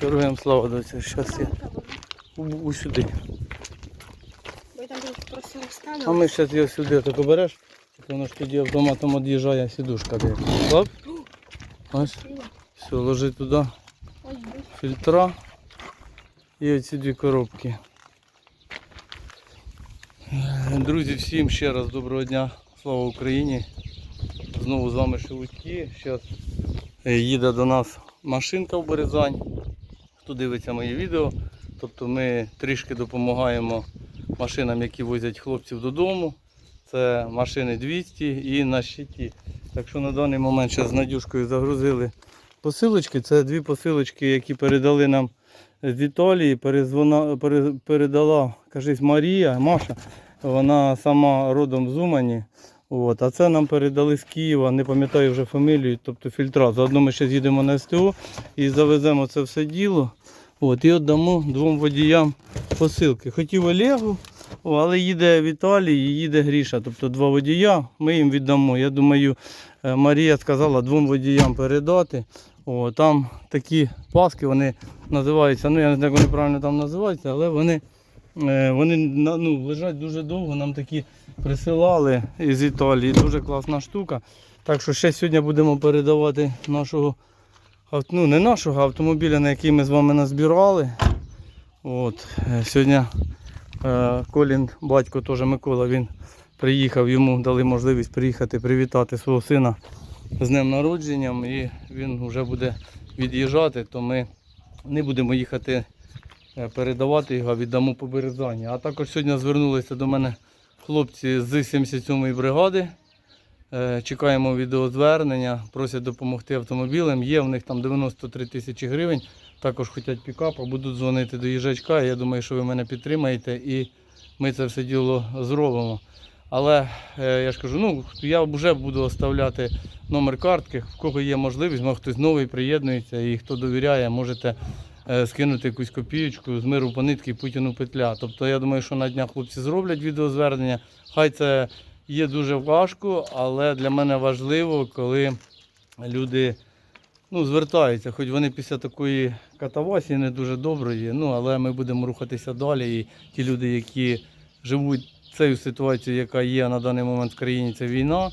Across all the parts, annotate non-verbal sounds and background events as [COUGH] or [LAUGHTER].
Героям слава доця. Щас я усюди. А ми зараз його сюди так обереш, так воно ж тоді автоматом від'їжджає сідушка. Де. Оп. Ось. Все, ложи туди фільтра і оці дві коробки. Е, Друзі, всім ще раз доброго дня. Слава Україні. Знову з вами Шелудьки. Зараз їде до нас машинка в Березань. Хто дивиться мої відео, тобто ми трішки допомагаємо машинам, які возять хлопців додому. Це машини 200 і на щиті. Так що на даний момент зараз з Надюшкою загрузили посилочки. Це дві посилочки, які передали нам з Італії. Перезвона, пере- передала, кажись, Марія, Маша. Вона сама родом з Умані. От, а це нам передали з Києва, не пам'ятаю вже фамілію, тобто фільтра. Заодно ми ще з'їдемо на СТО і завеземо це все діло. От, і віддамо двом водіям посилки. Хотів Олегу, але їде Віталій і їде Гріша. Тобто два водія, ми їм віддамо. Я думаю, е, Марія сказала двом водіям передати. О, там такі паски, вони називаються, ну я не знаю, як вони правильно там називаються, але вони, е, вони ну, лежать дуже довго, нам такі присилали із Італії. Дуже класна штука. Так що ще сьогодні будемо передавати нашого ну, не нашого автомобіля, на який ми з вами назбирали. От, е, сьогодні е, Колін, батько теж Микола, він приїхав, йому дали можливість приїхати привітати свого сина з днем народженням і він вже буде від'їжджати, то ми не будемо їхати е, передавати його, віддамо по Березані. А також сьогодні звернулися до мене хлопці з 77-ї бригади. Е, Чекаємо відеозвернення, просять допомогти автомобілем. Є в них там 93 тисячі гривень. Також хочуть пікапа, будуть дзвонити до їжачка. Я думаю, що ви мене підтримаєте і ми це все діло зробимо. Але е, я ж кажу, ну я вже буду оставляти номер картки. В кого є можливість, може хтось новий приєднується і хто довіряє, можете е, скинути якусь копієчку з миру по нитки Путіну петля. Тобто я думаю, що на днях хлопці зроблять відеозвернення. Хай це є дуже важко, але для мене важливо, коли люди ну, звертаються, хоч вони після такої катавасії не дуже доброї, ну, але ми будемо рухатися далі. І ті люди, які живуть цією ситуацією, яка є на даний момент в країні, це війна.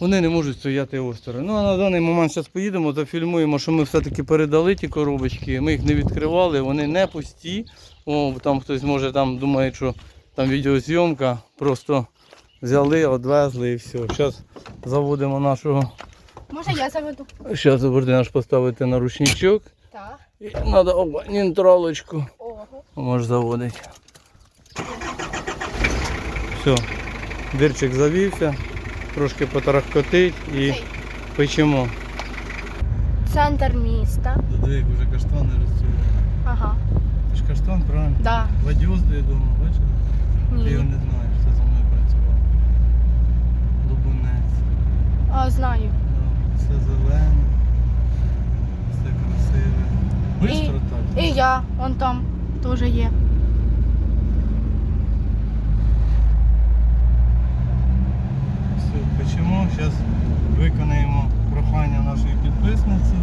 Вони не можуть стояти осторонь. Ну а на даний момент зараз поїдемо, зафільмуємо, що ми все-таки передали ті коробочки. Ми їх не відкривали, вони не пусті. О, там хтось може там думає, що там відеозйомка. Просто взяли, відвезли і все. Зараз заводимо нашого. Може я заведу? Зараз буде наш поставити на ручничок. Так. І треба оба нейтралочку. Ого. Можеш заводити. Все. Дирчик завівся, трошки потарахкотить і печемо. Центр міста. Диви, вже каштани ростуть. Ага. Це ж каштан, правильно? Да. Ладьозди вдома, бачиш? Ти його не знаєш, хто за мною працював. Лубунець. А, знаю. Да, Все зелене, все красиве. Бистро так. І я, он там теж є. Все, печемо. Зараз виконаємо прохання нашої підписниці.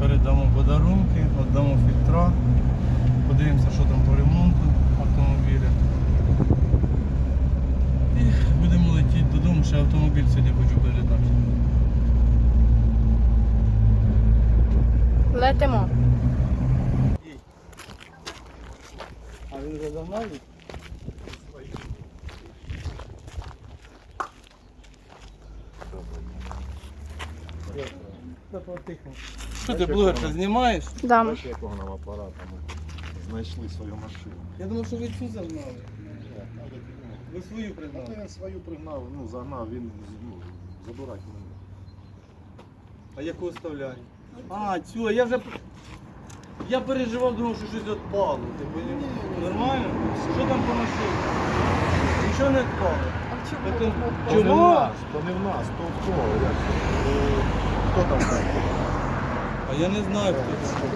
Передамо подарунки, віддамо фільтра. Подивимося, що там по ремонту автомобіля. І будемо летіти додому, ще автомобіль сьогодні хочу передати. Летимо. А він вже давно? Що ти блогер знімаєш? Да. Бачиш, якого нам апарата ми знайшли свою машину. Я думав, що ви цю загнали. Ви свою А пригнали. то він свою пригнав, ну загнав, він ну, забирати мене. А яку оставляю? А, цю, а я вже. Я переживав, думав, що щось відпало. Ти поняв? Нормально? Що там по машині? Нічого не відпало. То не в нас, то не в нас, то в кого? Як це? Е, Хто там? А я не знаю, хто.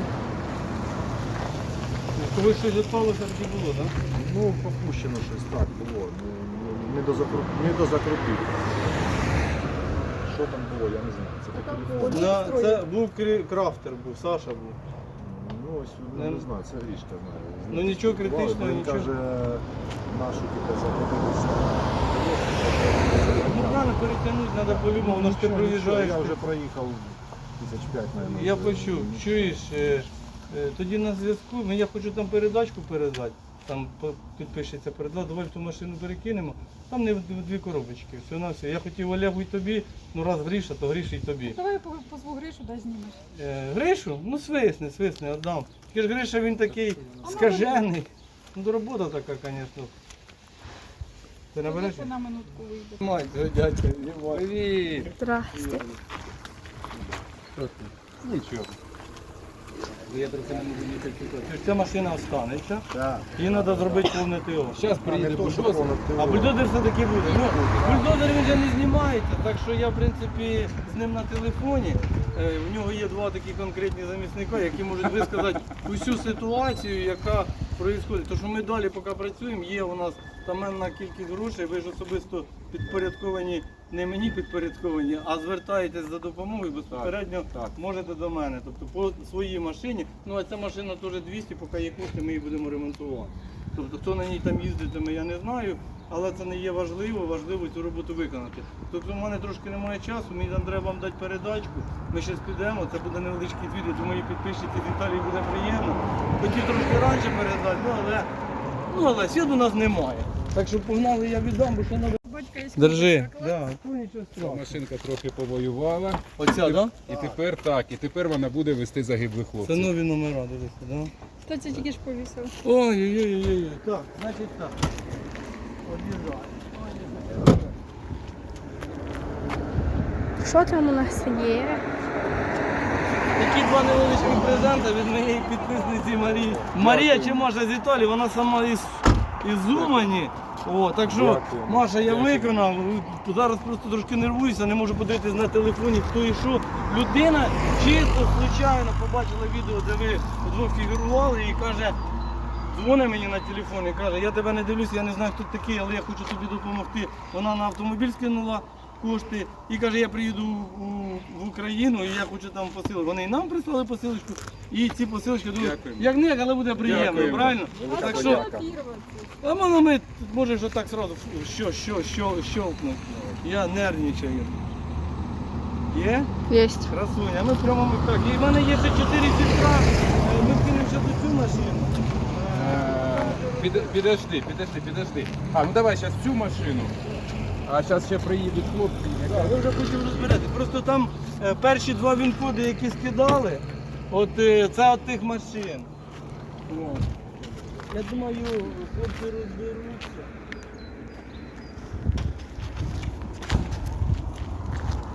У когось щось відпало, все-таки було, так? Ну, попущено щось так було. Ну, ну, Не до закру- не до закрутив. Що там було, я не знаю. Це таке Да? На, це був крі- крафтер, був, Саша був. ось ну, Не- не знаю, це Грішка знає. З Ну, нічого критичного, Він нічого. каже, нашу тільки заходилися. Ну, рано перетягнути треба по-любому, воно ж ти проїжджаєш. Я вже проїхав тисяч п'ять, мабуть. Я почув, чуєш, е, е, тоді на зв'язку, ну, я хочу там передачку передати, там по- підпишеться передача, давай в ту машину перекинемо, там не в- в дві коробочки, все на все. Я хотів Олегу і тобі, ну раз Гріша, то Гріша і тобі. Давай я по- позву Гришу, дай знімеш. Е, Гришу? Ну свисни, свисни, віддам. Тільки ж Гриша він такий скажений. Ну робота така, звісно. Ти набереш? На минутку вийде. Мать, дядька, Привіт. Здрасте. Нічого. Я трохи не можу їхати. Тож Ця машина останеться. Так. Її треба зробити повне ТО. Зараз приїде бульдозер. А бульдозер все-таки буде. Ну, бульдозер він вже не знімається, так що я в принципі з ним на телефоні. Е, В нього є два такі конкретні замісника, які можуть висказати усю ситуацію, яка відбувається. Тому що ми далі, поки працюємо, є у нас таменна кількість грошей, ви ж особисто підпорядковані, не мені підпорядковані, а звертаєтесь за допомогою безпосередньо так. можете до мене. Тобто по своїй машині. Ну а ця машина теж 200, поки є кошти, ми її будемо ремонтувати. Тобто хто на ній там їздитиме, я не знаю, але це не є важливо, важливо цю роботу виконати. Тобто в мене трошки немає часу, мені там треба вам дати передачку. Ми ще підемо, це буде невеличкий твір, я думаю, підписчиці з Італії буде приємно. Хотів трошки раніше передати, ну але ну але світу у нас немає. Так що погнали, я віддам, бо ще треба. Батька є Держи. Да, ну нічого страшного. Машинка трохи повоювала. Оця, так? І тепер так, і тепер вона буде вести загиблих Це хлопців. нові номера, дивіться, так? Да? Хто це тільки ж повісив? Ой-ой-ой. Так, значить так. Що там у нас є? Такі два невеличкі презенти від моєї підписниці Марії. Марія чи Маша з Італії, вона сама із, із Умані. О, так що, Дякую. Маша, я виконав. Зараз просто трошки нервуюся, не можу подивитись на телефоні, хто і що. Людина чисто, случайно побачила відео, де ви вдвох фігурували і каже, дзвонить мені на телефон і каже, я тебе не дивлюся, я не знаю, хто ти такий, але я хочу тобі допомогти. Вона на автомобіль скинула кошти і каже, я приїду у, в Україну і я хочу там посилку. Вони і нам прислали посилочку, і ці посилочки думаю, Дякуємо. як не, але буде приємно, Дякуємо. правильно? А Так що, а воно ми можеш отак сразу що, що, що, щелкнути. Я нервничаю. Є? Єсть. Красуня, ми прямо так. І в мене є ще чотири сестра. Е, Ми кинемо ще до цю машину. Піде- Підожди, підожди, підожди. А, ну давай зараз цю машину. А зараз ще приїдуть хлопці. Ви вже хочемо розберете. Просто там е, перші два вінкоди, які скидали, от е, це от тих машин. От. Я думаю, хлопці розберуться.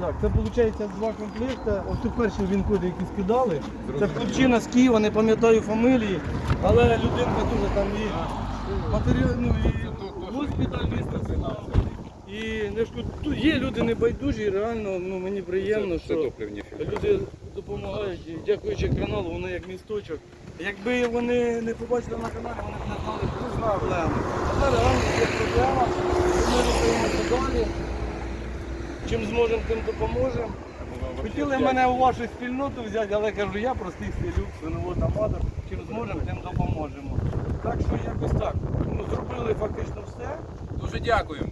Так, це виходить два комплекти. Ось перші вінкоди, які скидали. Це хлопчина з Києва, не пам'ятаю фамілії, але людинка дуже там і матеріал, ну, і госпіталь виставила. І не шкод... є люди небайдужі, реально ну, мені приємно, що люди допомагають. І дякуючи каналу, воно як місточок. Якби вони не побачили на каналі, вони б не знали про проблеми. А зараз реально є проблема, ми рухаємося далі. Чим зможемо, тим допоможемо. Хотіли мене у вашу спільноту взяти, але кажу, я простий селюк, свиновод аматор. Чим зможемо, тим допоможемо. Так що якось так. Ну, зробили фактично все. Дуже дякуємо.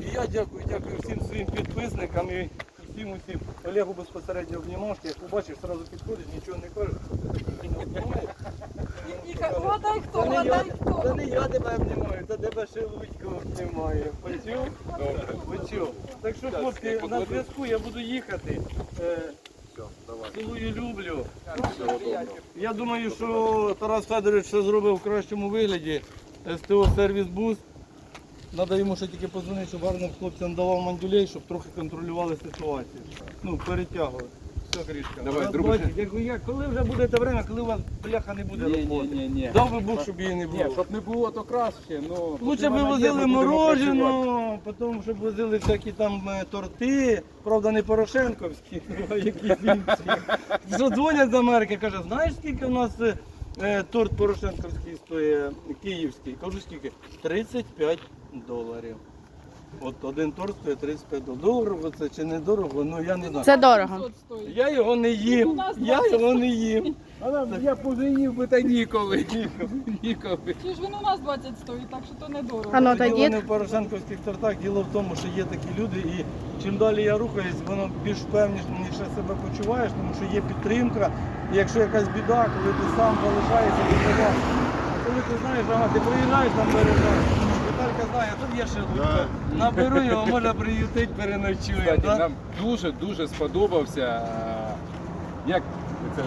І я дякую, дякую всім своїм підписникам і всім усім. Олегу безпосередньо обнімашки, як побачиш, одразу підходиш, нічого не кажеш. Ніка, Угадай хто, Це не, я, це не я тебе обнімаю, це тебе ще Луцько обнімає. Почув? Добре. Почув. Так що, хлопці, на зв'язку я буду їхати. Е, Цілую, люблю. Я думаю, що Тарас Федорович все зробив в кращому вигляді. СТО сервіс бус. Треба йому ще тільки позвонити, щоб гарно хлопцям давав мандюлей, щоб трохи контролювали ситуацію. Ну, перетягували. Давай, як, коли вже буде те время, коли у вас бляха не буде роботи? ні, ні. Дав би Бог, щоб її не було. Ні, щоб не було, то краще. Ну, Лучше б возили мороженое, потім щоб возили всякі там е, торти, правда не порошенковські, [LAUGHS] а якісь інші. Що дзвонять з Америки, каже, знаєш скільки у нас е, е, торт порошенковський стоїть, київський? Кажу, скільки? 35 доларів. От один торт стоїть 35 доларів. Дорого це чи не дорого, ну я не знаю. Це дорого. Я його не їм. Я його не їм. Але я поженів би та ніколи. Ніколи. Чи ж він у нас 20 стоїть, так що то не дорого. А ну, Діло отойдіть. не в порошенковських тортах, діло в тому, що є такі люди, і чим далі я рухаюсь, воно більш впевненіше себе почуваєш, тому що є підтримка. І якщо якась біда, коли ти сам залишаєшся, ти права. А коли ти знаєш, ага, ти приїжджаєш там бережеш. А тут є ще лучше. Наберу його, може приютить, переночує. Кстати, Да? нам дуже дуже сподобався. е, Як це?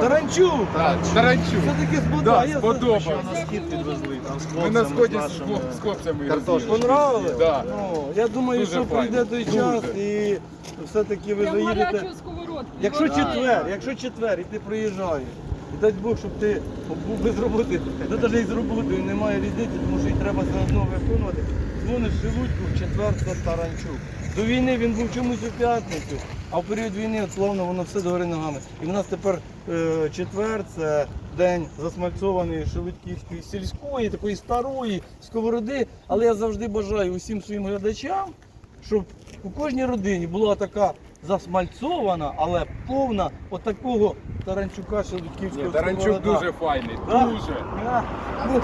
Таранчук! Таранчук. Все таки Да, сподобалося. сподобався. На схід підвезли, там з Ми на сході з хлоп- з хлопцями. Картошку. Понравилось? Да. Ну, я думаю, Дуже що файно. прийде той Дуже. час і все-таки ви Прям заїдете. гарячу сковородку. Якщо четвер, якщо четвер і ти приїжджаєш, і дай Бог, щоб ти був без роботи, то навіть із роботою немає різниці, тому що її треба все одно виконувати. Дзвониш Шелудьку, в четвер це Таранчук. До війни він був чомусь у п'ятницю, а в період війни словно воно все догори ногами. І в нас тепер е, четвер це день засмальцованої Шелудьківської сільської, такої старої сковороди. Але я завжди бажаю усім своїм глядачам, щоб у кожній родині була така засмальцована, але повна отакого таранчука Ні, Шелудьківського Таранчук сковорода. дуже файний. Да? Дуже. Да. Ну,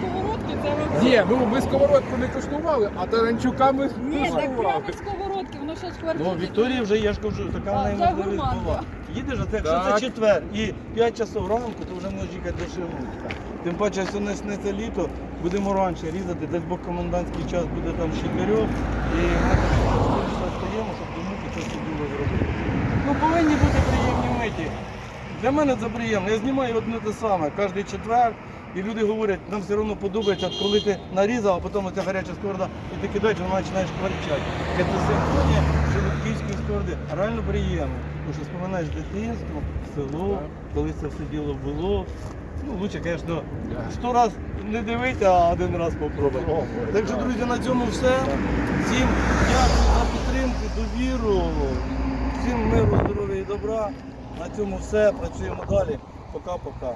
Сковородки це ви. Ні, ну ми сковородку не куштували, а Таранчука ми Ні, так куштували. прямо з сковородки, воно ще ж. Ну, Вікторія вже я ж кажу, така А, в неї це можливість була. Їдеш, а це якщо Так. це четвер і 5 часов ранку, то вже можеш їхати до Шелудька. Тим паче, якщо почнеться літо, будемо раніше різати, десь Бог комендантський час буде там чотирьох, і ми скоріше встаємо, щоб до муки все зробити. Ну, повинні бути приємні. Для мене це приємно. Я знімаю одне те саме кожен четвер. І люди говорять, нам все одно подобається, от коли ти нарізав, а потім оця гаряча сковорода, і ти кидаєш, вона починаєш кварчати. Це симфонія шелудківської сковороди. Реально приємно. Тому що споминаєш дитинство, село, коли це все діло було. Ну, лучше, звісно, сто раз не дивити, а один раз попробувати. Попробуй, Так що, друзі, на цьому все. Всім дякую за підтримку, довіру, всім миру, здоров'я і добра. На цьому все. Працюємо далі. Пока-пока.